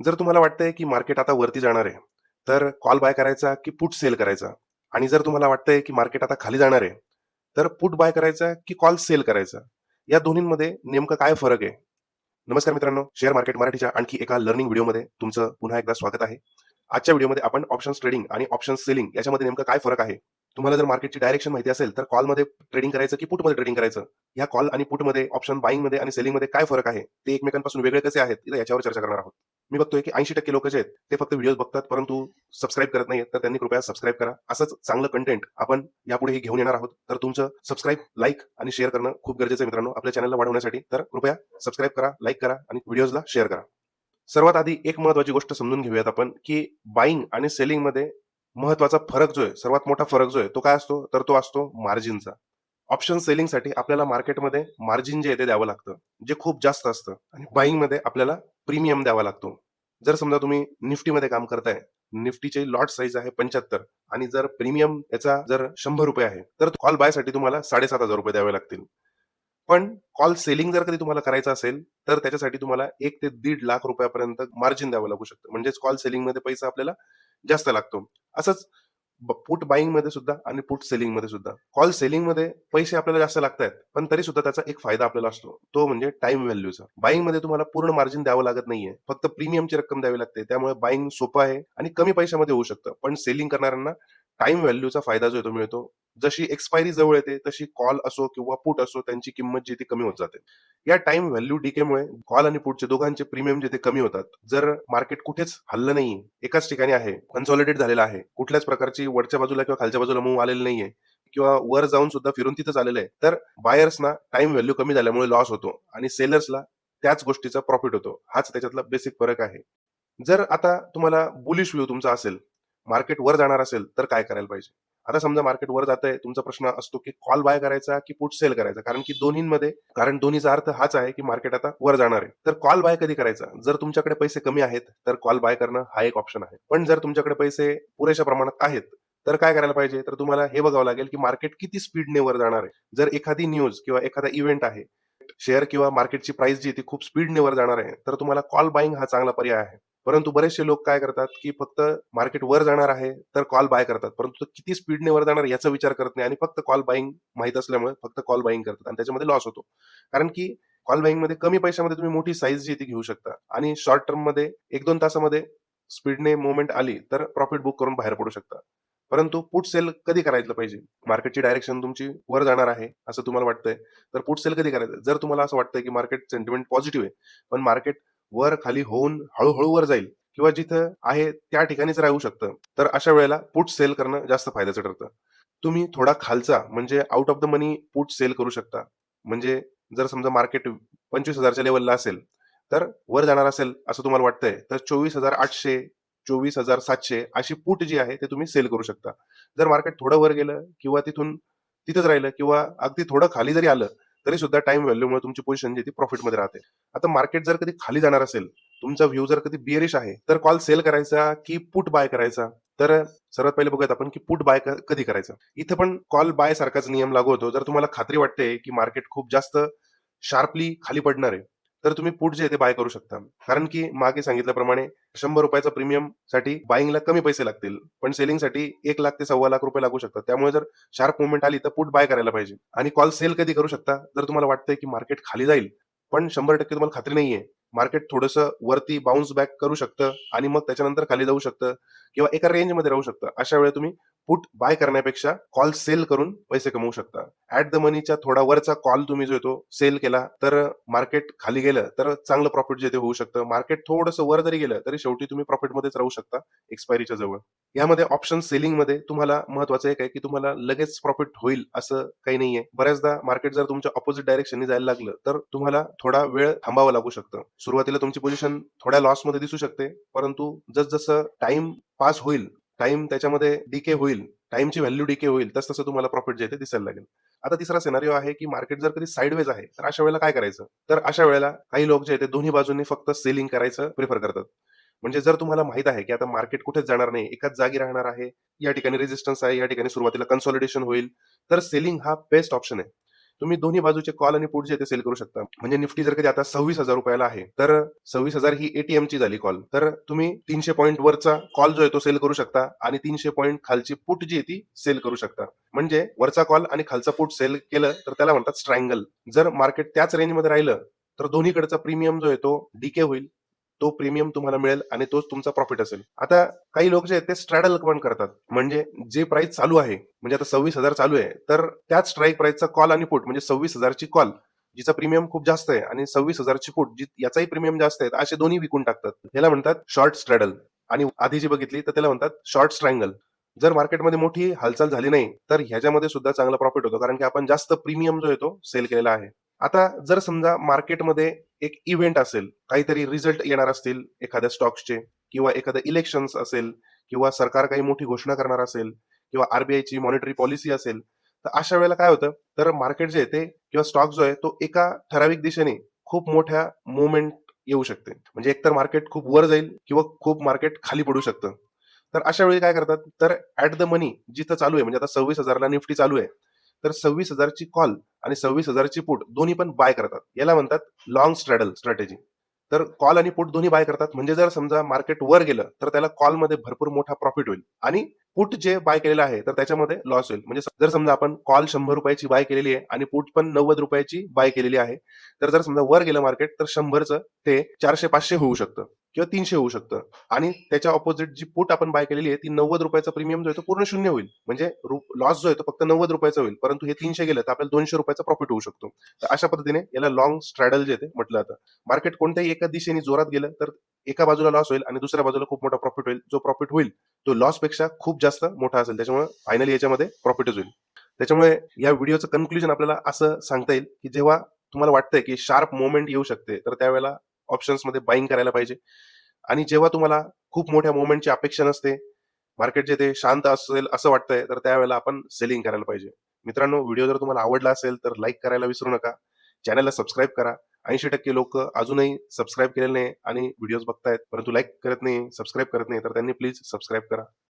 जर तुम्हाला वाटतंय की मार्केट आता वरती जाणार आहे तर कॉल बाय करायचा की पुट सेल करायचा? आणि जर तुम्हाला वाटतंय की मार्केट आता खाली जाणार आहे तर पुट बाय करायचा की कॉल सेल करायचा? या दोन्हींमध्ये नेमकं काय फरक आहे? नमस्कार मित्रांनो शेअर मार्केट मराठीच्या आणखी एका लर्निंग व्हिडिओमध्ये तुमचं पुन्हा एकदा स्वागत आहे. आजच्या व्हिडिओमध्ये आपण ऑप्शन्स ट्रेडिंग आणि ऑप्शन सेलिंग याच्यामध्ये नेमकं काय फरक आहे? तुम्हाला जर मार्केटची डायरेक्शन माहिती असेल तर कॉलमध्ये ट्रेडिंग करायचं की पुटमध्ये ट्रेडिंग करायचं? या कॉल आणि पुटमध्ये ऑप्शन बाईंगमध्ये आणि सेलिंगमध्ये काय फरक आहे? ते एकमेकांपासून वेगळे कसे आहेत? याच्यावर चर्चा करणार आहोत. मी बघतोय की ऐंशी टक्के लोक जे आहेत ते फक्त व्हिडिओ बघतात परंतु सबस्क्राईब करत नाहीत तर त्यांनी कृपया सबस्क्राईब करा. असंच चांगलं कंटेंट आपण यापुढेही घेऊन येणार आहोत. तर तुमचं सबस्क्राईब लाईक आणि शेअर करणं खूप गरजेचं आहे मित्रांनो. आपल्या चॅनलला वाढवण्यासाठी. तर कृपया सबस्क्राईब करा लाईक करा आणि व्हिडिओजला शेअर करा. सर्वात आधी एक महत्वाची गोष्ट समजून घेऊयात आपण की बाईंग आणि सेलिंगमध्ये महत्त्वाचा फरक जो आहे सर्वात मोठा फरक जो आहे तो काय असतो? तर तो असतो मार्जिनचा ऑप्शन सेलिंगसाठी आपल्याला मार्केटमध्ये मार्जिन जे आहे ते द्यावं लागतं जे खूप जास्त असतं. आणि बाईंगमध्ये आपल्याला प्रीमियम द्यावा लागतो. जर समजा तुम्ही निफ्टीमध्ये काम करताय निफ्टीचे लॉट साईज आहे पंच्याहत्तर आणि जर प्रीमियम याचा जर शंभर रुपये आहे तर कॉल बायसाठी तुम्हाला साडेसात हजार रुपये द्यावे लागतील. पण कॉल सेलिंग जर कधी तुम्हाला करायचं असेल तर त्याच्यासाठी तुम्हाला एक ते दीड लाख रुपयापर्यंत मार्जिन द्यावं लागू शकतं. म्हणजेच कॉल सेलिंगमध्ये पैसा आपल्याला जास्त लागतो. असंच पुट बाईंगमध्ये सुद्धा आणि पुट सेलिंगमध्ये सुद्धा. कॉल सेलिंगमध्ये पैसे आपल्याला जास्त लागतात पण तरी सुद्धा त्याचा एक फायदा आपल्याला असतो. तो म्हणजे टाइम व्हॅल्यूचा बाईंगमध्ये तुम्हाला पूर्ण मार्जिन द्यावं लागत नाहीये. फक्त प्रीमियमची रक्कम द्यावी लागते. त्यामुळे बाईंग सोपं आहे आणि कमी पैशामध्ये होऊ शकतं. पण सेलिंग करणाऱ्यांना टाइम व्हॅल्यूचा फायदा जो येतो मिळतो. जशी एक्सपायरी जवळ येते तशी कॉल असो किंवा पुट असो त्यांची किंमत जी ती कमी होत जाते. या टाइम व्हॅल्यू डीकेमुळे कॉल आणि पुटचे दोघांचे प्रीमियम जे ते कमी होतात. जर मार्केट कुठेच हल्लं नाही एकाच ठिकाणी आहे कन्सॉलिडेट झालेलं आहे कुठल्याच प्रकारची वरच्या बाजूला किंवा खालच्या बाजूला मूव आलेलं नाहीये किंवा वर जाऊन सुद्धा फिरून तिथं आलेलं आहे तर बायर्सना टाइम व्हॅल्यू कमी झाल्यामुळे लॉस होतो आणि सेलर्सला त्याच गोष्टीचा प्रॉफिट होतो. हाच त्याच्यातला बेसिक फरक आहे. जर आता तुम्हाला बुलिश व्ह्यू तुमचा असेल मार्केट वर जाणार असेल तर काय करायला पाहिजे? आता समजा मार्केट वर जात आहे तुमचा प्रश्न असतो की कॉल बाय करायचा की पुट सेल करायचा? कारण की दोन्हीमध्ये कारण दोन्हीचा अर्थ हाच आहे की मार्केट आता वर जाणार आहे. तर कॉल बाय कधी करायचा? जर तुमच्याकडे पैसे कमी आहेत तर कॉल बाय करणं हा एक ऑप्शन आहे. पण जर तुमच्याकडे पैसे पुरेशा प्रमाणात आहेत तर काय करायला पाहिजे? तर तुम्हाला हे बघावं लागेल की मार्केट किती स्पीडने वर जाणार आहे. जर एखादी न्यूज किंवा एखादा इव्हेंट आहे शेअर किंवा मार्केटची प्राइस जी ती खूप स्पीडने वर जाणार आहे तर तुम्हाला कॉल बाईंग हा चांगला पर्याय आहे. परंतु बरेचसे लोक काय करतात की फक्त मार्केट वर जाणार आहे तर कॉल बाय करतात. परंतु किती स्पीडने वर जाणार याचा विचार करत नाही आणि फक्त कॉल बाईंग माहीत असल्यामुळे फक्त कॉल बाईंग करतात आणि त्याच्यामध्ये लॉस होतो. कारण की कॉल बाईंगमध्ये कमी पैशामध्ये तुम्ही मोठी साईज जी ती घेऊ शकता आणि शॉर्ट टर्ममध्ये एक दोन तासामध्ये स्पीडने मुवमेंट आली तर प्रॉफिट बुक करून बाहेर पडू शकता. परंतु पुट सेल कधी करायला पाहिजे? मार्केटची डायरेक्शन तुमची वर जाणार आहे असं तुम्हाला वाटतंय. तर पुट सेल कधी करायचं? जर तुम्हाला असं वाटतंय की मार्केट सेंटिमेंट पॉझिटिव्ह आहे पण मार्केट वर खाली होऊन हळूहळू वर जाईल किंवा जिथं आहे त्या ठिकाणीच राहू शकतं. तर अशा वेळेला पुट सेल करणं जास्त फायद्याचं ठरतं. तुम्ही थोडा खालचा म्हणजे out of the money put sell करू शकता. म्हणजे जर समजा मार्केट पंचवीस हजारच्या लेवलला असेल तर वर जाणार असेल असं तुम्हाला वाटतंय तर चोवीस हजार आठशे चोवीस हजार सातशे अशी पुट जी आहे ते तुम्ही सेल करू शकता. जर मार्केट थोडं वर गेलं किंवा तिथून तिथंच राहिलं किंवा अगदी थोडं खाली जरी आलं तरी सुद्धा टाइम व्हॅल्यूमुळे तुमची पोझिशन जी ती प्रॉफिटमध्ये राहते. आता मार्केट जर कधी खाली जाणार असेल तुमचा व्ह्यू जर कधी बिअरिश आहे तर कॉल सेल करायचा की पुट बाय करायचा? तर सर्वात पहिले बघूयात आपण की पुट बाय कधी करायचं? इथं पण कॉल बाय सारखाच नियम लागू होतो. जर तुम्हाला खात्री वाटते की मार्केट खूप जास्त शार्पली खाली पडणार आहे तर तुम्ही पुट जे ते बाय करू शकता. कारण की मागे सांगितल्याप्रमाणे शंभर रुपयाचा प्रीमियमसाठी बाईंगला कमी पैसे लागतील. पण सेलिंगसाठी एक लाख ते सव्वा लाख रुपये लागू शकतात. त्यामुळे जर शार्प मुवमेंट आली तर पुट बाय करायला पाहिजे. आणि कॉल सेल कधी करू शकता? जर तुम्हाला वाटतंय की मार्केट खाली जाईल पण शंभर टक्के तुम्हाला खात्री नाहीये. मार्केट थोडंसं वरती बाउन्स बॅक करू शकतं आणि मग त्याच्यानंतर खाली जाऊ शकतं किंवा एका रेंजमध्ये राहू शकतं. अशा वेळेला तुम्ही पुट बाय करण्यापेक्षा कॉल सेल करून पैसे कमवू शकता. ऍट द मनीच्या थोडा वरचा कॉल तुम्ही जो येतो सेल केला तर मार्केट खाली गेलं तर चांगलं प्रॉफिट जे ते होऊ शकतं. मार्केट थोडंसं वर जरी गेलं तरी शेवटी तुम्ही प्रॉफिटमध्येच राहू शकता एक्सपायरीच्या जवळ. यामध्ये ऑप्शन सेलिंगमध्ये तुम्हाला महत्वाचं एक आहे की तुम्हाला लगेच प्रॉफिट होईल असं काही नाहीये. बऱ्याचदा मार्केट जर तुमच्या ऑपोजिट डायरेक्शनने जायला लागलं तर तुम्हाला थोडा वेळ थांबावं लागू शकतं. सुरुवातीला तुमची पोझिशन थोड्या लॉसमध्ये दिसू शकते परंतु जसजसं टाइम पास होईल टाइम त्याच्यामध्ये डीके होईल. टाइमची व्हॅल्यू डीके होईल. तस तसं तुम्हाला प्रॉफिट जे ते दिसायला लागेल. आता तिसरा सिनारिओ आहे की मार्केट जर कधी साईडवेज आहे तर अशा वेळेला काय करायचं? तर अशा वेळेला काही लोक जे ते दोन्ही बाजूंनी फक्त सेलिंग करायचं प्रिफर करतात. म्हणजे जर तुम्हाला माहीत आहे की आता मार्केट कुठेच जाणार नाही एकाच जागी राहणार आहे या ठिकाणी रेजिस्टन्स आहे या ठिकाणी सुरुवातीला कन्सॉलिडेशन होईल तर सेलिंग हा बेस्ट ऑप्शन आहे. तुम्ही दोन्ही बाजूचे कॉल आणि पुढचे जे ते सेल करू शकता. म्हणजे निफ्टी जर कधी आता सव्वीस हजार रुपयाला आहे तर सव्वीस हजार ही एटीएम ची झाली कॉल तर तुम्ही तीनशे पॉईंट वरचा कॉल जो आहे तो सेल करू शकता आणि तीनशे पॉईंट खालची पुट जी आहे ती सेल करू शकता. म्हणजे वरचा कॉल आणि खालचा पुट सेल केलं तर त्याला म्हणतात स्ट्रँगल जर मार्केट त्याच रेंजमध्ये राहिलं तर दोन्हीकडचा प्रीमियम जो आहे तो डीके होईल. तो प्रीमियम तुम्हाला मिळेल आणि तोच तुमचा प्रॉफिट असेल. आता काही लोक जे आहेत ते स्ट्रॅडल पण करतात. म्हणजे जे प्राइस चालू आहे म्हणजे आता सव्वीस हजार चालू आहे तर त्याच स्ट्राईक प्राइसचा कॉल आणि पुट म्हणजे सव्वीस हजारची कॉल जिचा प्रीमियम खूप जास्त आहे आणि सव्वीस हजारची पुट जी याचाही प्रीमियम जास्त आहे असे दोन्ही विकून टाकतात. याला म्हणतात शॉर्ट स्ट्रॅडल आणि आधी जी बघितली तर त्याला म्हणतात शॉर्ट स्ट्रँगल जर मार्केटमध्ये मोठी हालचाल झाली नाही तर ह्याच्यामध्ये सुद्धा चांगला प्रॉफिट होतो कारण की आपण जास्त प्रीमियम जो आहे तो सेल केलेला आहे. आता जर समजा मार्केटमध्ये एक इव्हेंट असेल काहीतरी रिझल्ट येणार असतील एखाद्या स्टॉक्सचे किंवा एखाद्या इलेक्शन्स असेल किंवा सरकार काही मोठी घोषणा करणार असेल किंवा आरबीआयची मॉनिटरी पॉलिसी असेल तर अशा वेळेला काय होतं? तर मार्केट जे आहे ते किंवा स्टॉक जो आहे तो एका ठराविक दिशेने खूप मोठ्या मुवमेंट येऊ शकते. म्हणजे एकतर मार्केट खूप वर जाईल किंवा खूप मार्केट खाली पडू शकतं. तर अशा वेळी काय करतात? तर ऍट द मनी जिथं चालू आहे म्हणजे आता सव्वीस हजारला निफ्टी चालू आहे तर सव्वीस हजारची कॉल आणि सव्वीस हजारची पुट दोन्ही पण बाय करतात. याला म्हणतात लॉंग स्ट्रॅडल स्ट्रॅटेजी तर कॉल आणि पुट दोन्ही बाय करतात. म्हणजे जर समजा मार्केट वर गेलं तर त्याला कॉलमध्ये भरपूर मोठा प्रॉफिट होईल. आणि पुट जे बाय केलेलं आहे तर त्याच्यामध्ये लॉस होईल. म्हणजे जर समजा आपण कॉल शंभर रुपयाची बाय केलेली आहे आणि पुट पण नव्वद रुपयाची बाय केलेली आहे तर जर समजा वर गेलं मार्केट तर शंभरचं ते चारशे पाचशे होऊ शकतं. किंवा तीनशे होऊ शकतं. आणि त्याच्या ऑपोजिट जी पुट आपण बाय केलेली आहे ती नव्वद रुपयाचा प्रीमियम जो आहे तो पूर्ण शून्य होईल. म्हणजे लॉस जो आहे तो फक्त नव्वद रुपयाचा होईल. परंतु हे तीनशे गेलं तर आपल्याला दोनशे रुपयाचा प्रॉफिट होऊ शकतो. तर अशा पद्धतीने याला लॉंग स्ट्रॅडल जे ते म्हटलं जातं. मार्केट कोणत्याही एका दिशेने जोरात गेलं तर एका बाजूला लॉस होईल आणि दुसऱ्या बाजूला खूप मोठा प्रॉफिट होईल. जो प्रॉफिट होईल तो लॉसपेक्षा खूप जास्त मोठा असेल. त्याच्यामुळे फायनली याच्यामध्ये प्रॉफिटच होईल. त्याच्यामुळे या व्हिडिओचं कन्क्लुजन आपल्याला असं सांगता येईल की जेव्हा तुम्हाला वाटतंय की शार्प मोमेंट येऊ शकते तर त्यावेळेला ऑप्शन्समध्ये बाईंग करायला पाहिजे. आणि जेव्हा तुम्हाला खूप मोठ्या मुवमेंटची अपेक्षा नसते मार्केट जे ते शांत असेल असं वाटतंय तर त्यावेळेला आपण सेलिंग करायला पाहिजे. मित्रांनो व्हिडिओ जर तुम्हाला आवडला असेल तर लाईक करायला विसरू नका. चॅनलला सबस्क्राईब करा. ऐंशी टक्के लोक अजूनही सबस्क्राईब केलेले नाही आणि व्हिडिओज बघतायत परंतु लाईक करत नाही सबस्क्राईब करत नाही तर त्यांनी प्लीज सबस्क्राईब करा.